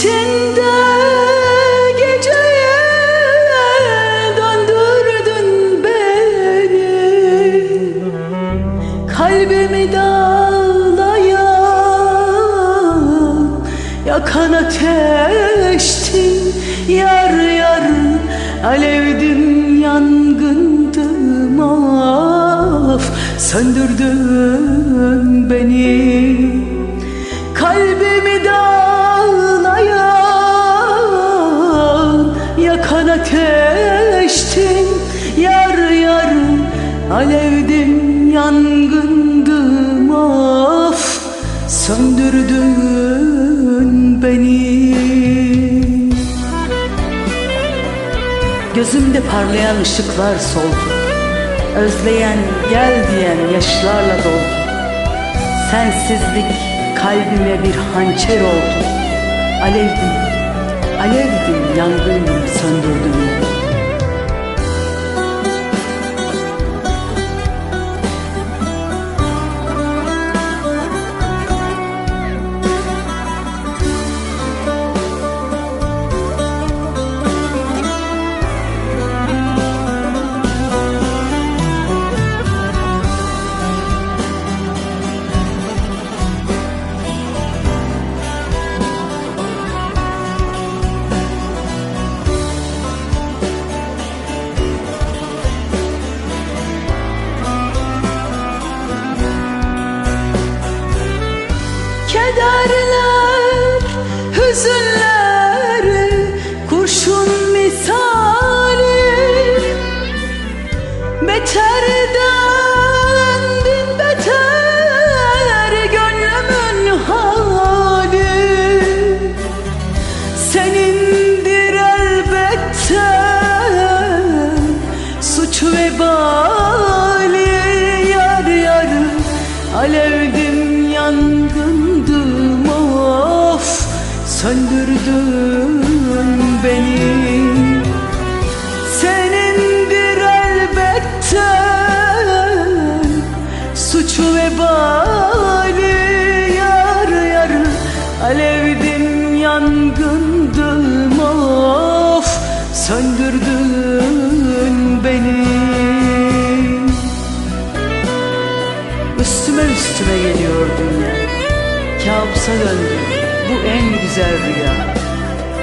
içinde geceye döndürdün beni. Kalbimi dağlayan yakan ateştin Yar yar alevdim yangındım of. Söndürdün beni. Ateştin Yar yar Alevdim yangındım of Söndürdün beni. Gözümde parlayan ışıklar soldu Özleyen gel diyen yaşlarla doldu. Sensizlik kalbime bir hançer oldu. Alevdim, alevdim, yangındım, söndürdüm Beterden beter gönlümün hali. Senindir elbette suç ve bali Yar yar alevdim yangındım of Söndürdün beni elbette suçu ve bali Yar yar alevdim yangındım of Söndürdün beni. Üstüme üstüme geliyor dünya Kabusa döndü bu en güzel rüya.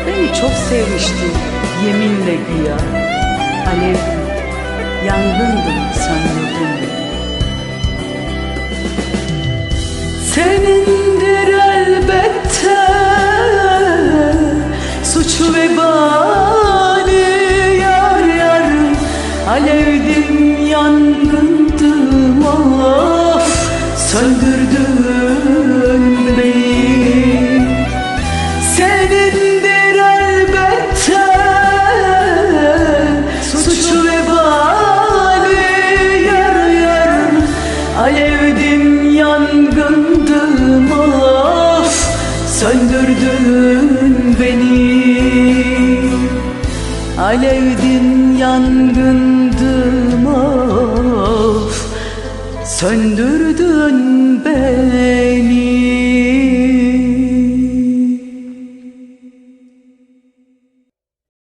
Beni çok sevmiştin yeminle güya. Alevdim, yangındım, söndürdün Senindir elbette. Suçu ve bali Yar yar alevdim, yangındım Kalbim yangındım of Söndürdün beni. Alevdin yangındım of Söndürdün